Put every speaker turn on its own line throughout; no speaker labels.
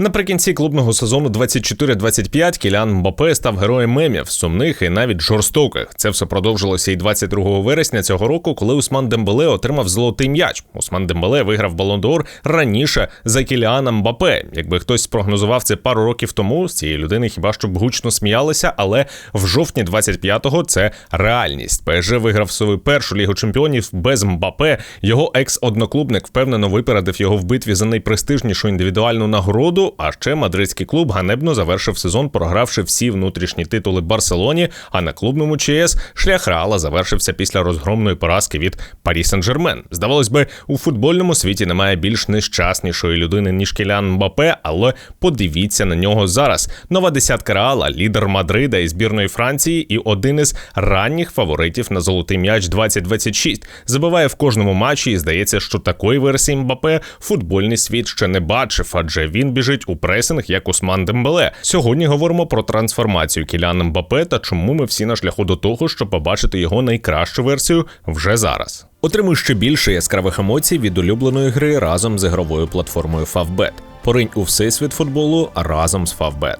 Наприкінці клубного сезону 24-25 Кілян Мбапе став героєм мемів, сумних і навіть жорстоких. Це все продовжилося і 22 вересня цього року, коли Усман Дембеле отримав золотий м'яч. Усман Дембеле виграв Балондор раніше за Кіліаном Мбапе. Якби хтось спрогнозував це пару років тому, з цієї людини хіба що б гучно сміялися, але в жовтні 25-го це реальність. ПСЖ виграв свою першу лігу чемпіонів без Мбапе. Його екс-одноклубник впевнено випередив його в битві за найпрестижнішу індивідуальну нагороду. А ще мадридський клуб ганебно завершив сезон, програвши всі внутрішні титули Барселоні. А на клубному ЧС шлях Реала завершився після розгромної поразки від Парі Сен-Жермен. Здавалось би, у футбольному світі немає більш нещаснішої людини ніж Кілян Мбапе, але подивіться на нього зараз. Нова десятка Реала, лідер Мадрида і збірної Франції, і один із ранніх фаворитів на золотий м'яч 2026. Забиває в кожному матчі, і здається, що такої версії Мбапе футбольний світ ще не бачив, адже він біжить у пресинг, як Усман Дембеле. Сьогодні говоримо про трансформацію Кіляна Мбапе та чому ми всі на шляху до того, щоб побачити його найкращу версію вже зараз. Отримуй ще більше яскравих емоцій від улюбленої гри разом з ігровою платформою Favbet. Поринь у всесвіт футболу разом з Favbet.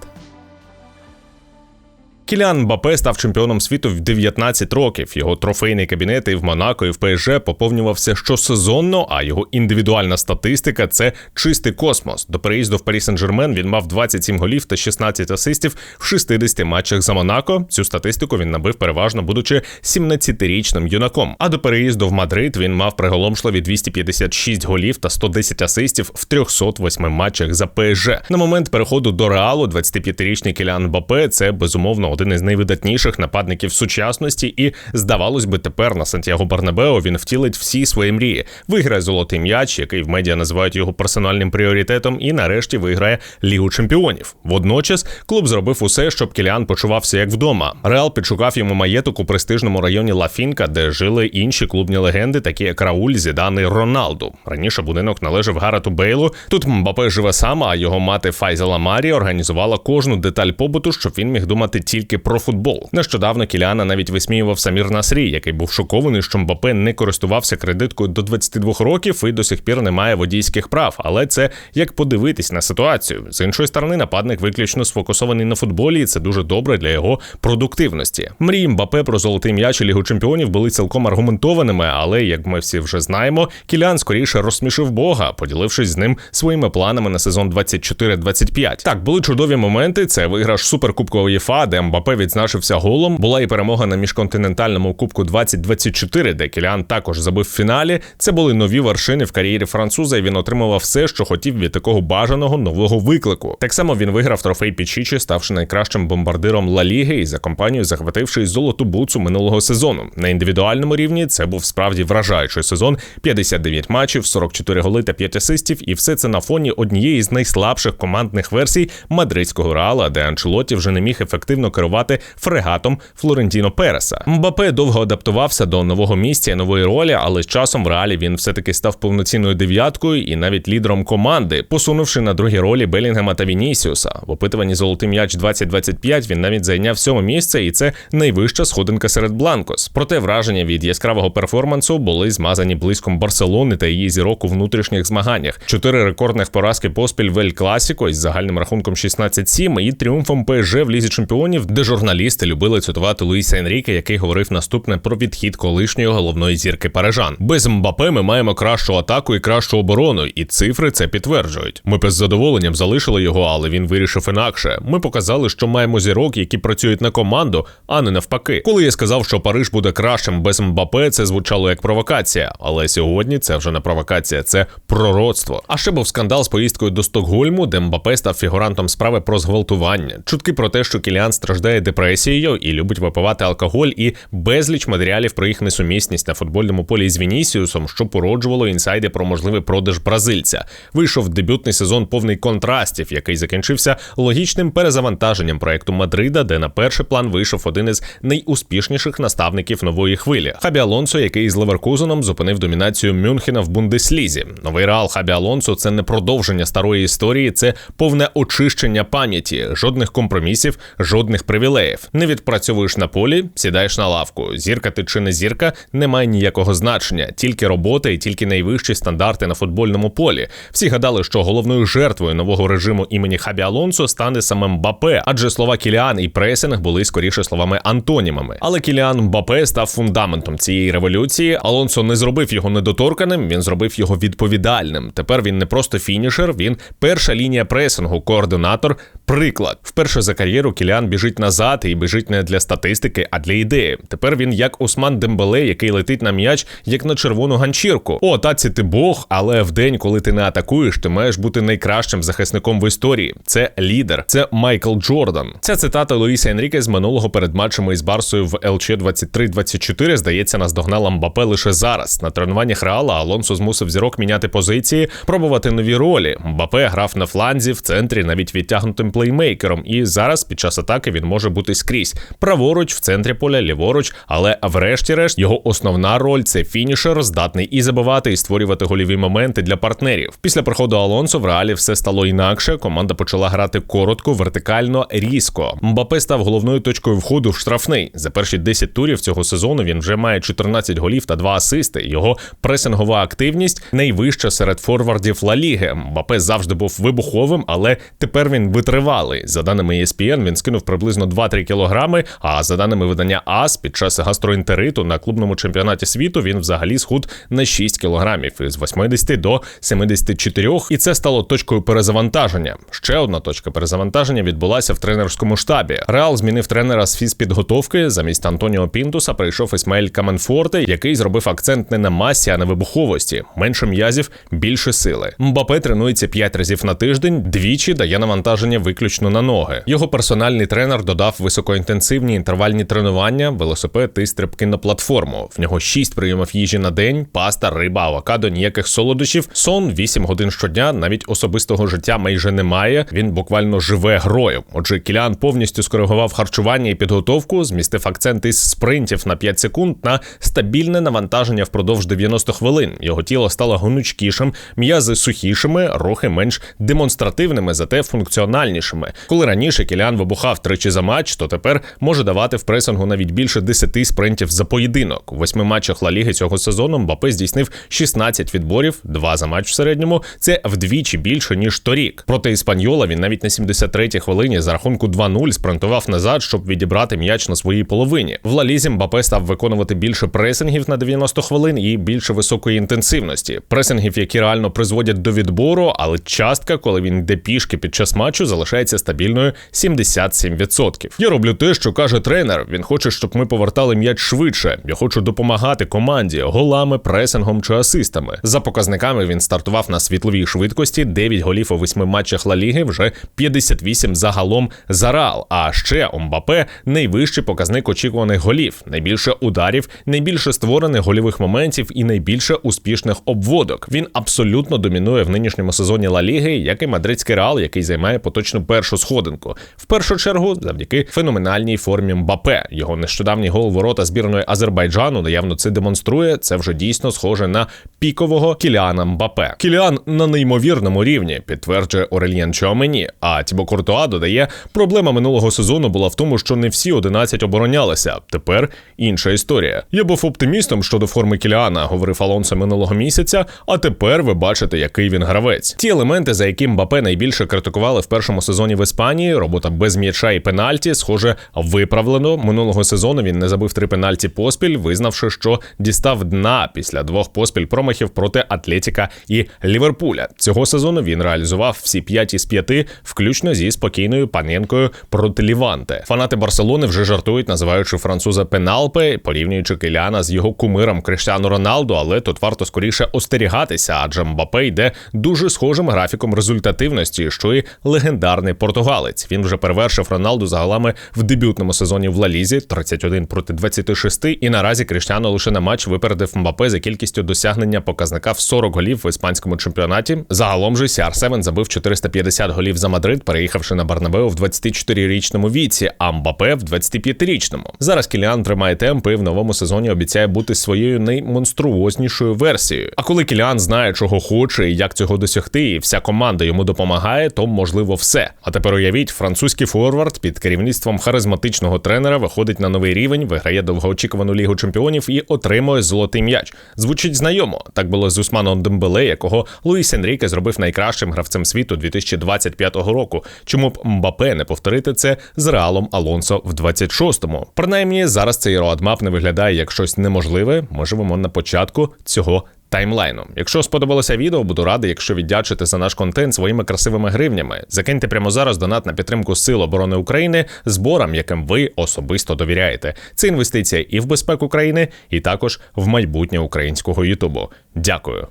Кіліан Мбапе став чемпіоном світу в 19 років. Його трофейний кабінет і в Монако і в ПСЖ поповнювався щосезонно, а його індивідуальна статистика це чистий космос. До переїзду в Парі Сен-Жермен він мав 27 голів та 16 асистів в 60 матчах за Монако. Цю статистику він набив переважно, будучи 17-річним юнаком. А до переїзду в Мадрид він мав приголомшливі 256 голів та 110 асистів в 308 матчах за ПСЖ. На момент переходу до Реалу 25-річний Кіліан Мбапе – це безумовно один із найвидатніших нападників сучасності, і здавалось би, тепер на Сантьяго Барнабео він втілить всі свої мрії. Виграє золотий м'яч, який в медіа називають його персональним пріоритетом, і нарешті виграє Лігу чемпіонів. Водночас клуб зробив усе, щоб Кіліан почувався як вдома. Реал підшукав йому маєток у престижному районі Лафінка, де жили інші клубні легенди, такі як Рауль, Зідан і Роналду. Раніше будинок належав Гарату Бейлу. Тут Мбапе живе сам, а його мати Файзела Марі організувала кожну деталь побуту, щоб він міг думати тільки тільки про футбол. Нещодавно Кіляна навіть висміював Самір Насрі, який був шокований, що Мбапе не користувався кредиткою до 22 років і до сих пір не має водійських прав. Але це як подивитись на ситуацію. З іншої сторони, нападник виключно сфокусований на футболі, і це дуже добре для його продуктивності. Мрії Мбапе про золотий м'яч і лігу чемпіонів були цілком аргументованими, але як ми всі вже знаємо, Кілян скоріше розсмішив Бога, поділившись з ним своїми планами на сезон 24-25. Так були чудові моменти. Це виграш суперкубку УЄФА, де Мбапе Мбапе відзначився голом. Була і перемога на міжконтинентальному кубку 2024, де Кілян також забив в фіналі. Це були нові вершини в кар'єрі француза. і Він отримував все, що хотів від такого бажаного нового виклику. Так само він виграв трофей Пічічі, ставши найкращим бомбардиром Ла Ліги і за компанію захвативши золоту буцу минулого сезону. На індивідуальному рівні це був справді вражаючий сезон: 59 матчів, 44 голи та 5 асистів. І все це на фоні однієї з найслабших командних версій мадридського реала, де Анчелоті вже не міг ефективно керувати керувати фрегатом Флорентіно Переса. Мбапе довго адаптувався до нового місця і нової ролі, але з часом в реалі він все-таки став повноцінною дев'яткою і навіть лідером команди, посунувши на другі ролі Белінгема та Вінісіуса. В опитуванні Золотий м'яч 2025 він навіть зайняв сьоме місце, і це найвища сходинка серед Бланкос. Проте враження від яскравого перформансу були змазані близьком Барселони та її зірок у внутрішніх змаганнях. Чотири рекордних поразки поспіль в Ель Класіко із загальним рахунком 16-7 і тріумфом ПСЖ в лізі чемпіонів де журналісти любили цитувати Луїса Енріке, який говорив наступне про відхід колишньої головної зірки Парижан. Без Мбапе ми маємо кращу атаку і кращу оборону, і цифри це підтверджують. Ми без задоволенням залишили його, але він вирішив інакше. Ми показали, що маємо зірок, які працюють на команду, а не навпаки. Коли я сказав, що Париж буде кращим без Мбапе, це звучало як провокація. Але сьогодні це вже не провокація, це пророцтво. А ще був скандал з поїздкою до Стокгольму, де Мбапе став фігурантом справи про зґвалтування. Чутки про те, що Кіліан страждає страждає депресією і любить випивати алкоголь, і безліч матеріалів про їх несумісність на футбольному полі з Вінісіусом, що породжувало інсайди про можливий продаж бразильця. Вийшов дебютний сезон повний контрастів, який закінчився логічним перезавантаженням проекту Мадрида, де на перший план вийшов один із найуспішніших наставників нової хвилі. Хабі Алонсо, який з Леверкузеном зупинив домінацію Мюнхена в Бундеслізі. Новий реал Хабі Алонсо це не продовження старої історії, це повне очищення пам'яті, жодних компромісів, жодних привілеїв. Не відпрацьовуєш на полі, сідаєш на лавку. Зірка ти чи не зірка не має ніякого значення, тільки робота і тільки найвищі стандарти на футбольному полі. Всі гадали, що головною жертвою нового режиму імені Хабі Алонсо стане саме Мбапе, адже слова Кіліан і пресинг були скоріше словами антонімами. Але Кіліан Мбапе став фундаментом цієї революції. Алонсо не зробив його недоторканим, він зробив його відповідальним. Тепер він не просто фінішер, він перша лінія пресингу, координатор. Приклад, вперше за кар'єру Кіліан біжить назад і біжить не для статистики, а для ідеї. Тепер він як Усман Дембеле, який летить на м'яч, як на червону ганчірку. О, таці ти Бог, але в день, коли ти не атакуєш, ти маєш бути найкращим захисником в історії. Це лідер, це Майкл Джордан. Ця цитата Луїса Енріке з минулого перед матчами із Барсою в ЛЧ 23-24, здається, наздогнала Мбапе лише зараз. На тренуваннях Реала Алонсо змусив зірок міняти позиції, пробувати нові ролі. Мбапе грав на фланзі, в центрі, навіть відтягнутим плеймейкером. І зараз під час атаки він може бути скрізь праворуч, в центрі поля, ліворуч. Але врешті-решт його основна роль це фінішер, здатний і забивати, і створювати гольові моменти для партнерів. Після приходу Алонсо в реалі все стало інакше. Команда почала грати коротко, вертикально, різко. Мбапе став головною точкою входу в штрафний. За перші 10 турів цього сезону він вже має 14 голів та 2 асисти. Його пресингова активність найвища серед форвардів Ла Ліги. Мбапе завжди був вибуховим, але тепер він витривалий. За даними ESPN, він скинув приблизно 2-3 кілограми. А за даними видання АС, під час гастроентериту на клубному чемпіонаті світу він взагалі схуд на 6 кілограмів із 80 до 74, і це стало точкою перезавантаження. Ще одна точка перезавантаження відбулася в тренерському штабі. Реал змінив тренера з фізпідготовки. Замість Антоніо Пінтуса прийшов Ісмаель Каменфорте, який зробив акцент не на масі, а на вибуховості. Менше м'язів, більше сили. Мбапе тренується 5 разів на тиждень, двічі дає навантаження виключно на ноги. Його персональний тренер додав високоінтенсивні інтервальні тренування, велосипед і стрибки на платформу. В нього 6 прийомів їжі на день, паста, риба, авокадо, ніяких солодощів, сон 8 годин щодня. Навіть особистого життя майже немає. Він буквально живе грою. Отже, Кілян повністю скоригував харчування і підготовку, змістив акцент із спринтів на 5 секунд на стабільне навантаження впродовж 90 хвилин. Його тіло стало гнучкішим, м'язи сухішими, рухи менш демонстративними, зате функціональнішими. Коли раніше Кілян вибухав тричі за матч, то тепер може давати в пресингу навіть більше 10 спринтів за поєдинок. У восьми матчах Ла Ліги цього сезону Мбапе здійснив 16 відборів, 2 за матч в середньому. Це вдвічі більше ніж торік. Проти іспаньола він навіть на 73-й хвилині за рахунку 2-0 спринтував назад, щоб відібрати м'яч на своїй половині. В Ла Лізі Мбапе став виконувати більше пресингів на 90 хвилин і більше високої інтенсивності. Пресингів, які реально призводять до відбору, але частка, коли він йде пішки під час матчу, залишається стабільною 77%. Я роблю те, що каже тренер. Він хоче, щоб ми повертали м'яч швидше. Я хочу допомагати команді голами, пресингом чи асистами. За показниками він стартував на світловій швидкості, 9 голів у 8 матчах Ла Ліги, вже 58 загалом за Реал. А ще у Мбапе найвищий показник очікуваних голів, найбільше ударів, найбільше створених гольових моментів і найбільше успішних обводок. Він абсолютно домінує в нинішньому сезоні Ла Ліги, як і мадридський Реал, який займає поточну першу сходинку. В першу чергу, завдяки феноменальній формі Мбапе. Його нещодавній гол ворота збірної Азербайджану наявно це демонструє. Це вже дійсно схоже на пікового Кіліана Мбапе. Кіліан на неймовірному рівні, підтверджує Орельєн Чомені. А Тібо Куртуа додає, проблема минулого сезону була в тому, що не всі 11 оборонялися. Тепер інша історія. Я був оптимістом щодо форми Кіліана, говорив Алонсо минулого місяця. А тепер ви бачите, який він гравець. Ті елементи, за які Мбапе найбільше критикували в першому сезоні в Іспанії, робота без м'яча і пенальті, схоже, виправлено. Минулого сезону він не забив три пенальті поспіль, визнавши, що дістав дна після двох поспіль промахів проти Атлетіка і Ліверпуля. Цього сезону він реалізував всі п'ять із п'яти, включно зі спокійною паненкою проти Ліванте. Фанати Барселони вже жартують, називаючи француза Пеналпе, порівнюючи Киляна з його кумиром Криштиану Роналду, але тут варто скоріше остерігатися, адже Мбапе йде дуже схожим графіком результативності, що і легендарний португалець. Він вже перевершив Роналду загалами в дебютному сезоні в Лалізі 31 проти 26, і наразі Криштиану лише на матч випередив Мбапе за кількістю досягнення показника в 40 голів в іспанському чемпіонаті. Загалом же CR7 забив 450 голів за Мадрид, переїхавши на Барнабеу в 24-річному віці, а Мбапе в 25-річному. Зараз Кіліан тримає темпи і в новому сезоні обіцяє бути своєю наймонструознішою версією. А коли Кіліан знає, чого хоче і як цього досягти, і вся команда йому допомагає, то можливо все. А тепер уявіть, французький форвард під керівництвом харизматичного тренера виходить на новий рівень, виграє довгоочікувану лігу чемпіонів і отримує золотий м'яч. Звучить знайомо. Так було з Усманом Дембеле, якого Луїс Енріке зробив найкращим гравцем світу 2025 року. Чому б Мбапе не повторити це з Реалом Алонсо в 26-му? Принаймні зараз цей роадмап не виглядає як щось неможливе. Ми живемо на початку цього таймлайну. Якщо сподобалося відео, буду радий, якщо віддячите за наш контент своїми красивими гривнями. Закиньте прямо зараз донат на підтримку Сил оборони України зборам, яким ви особисто довіряєте. Це інвестиція і в безпеку країни, і також в майбутнє українського Ютубу. Дякую.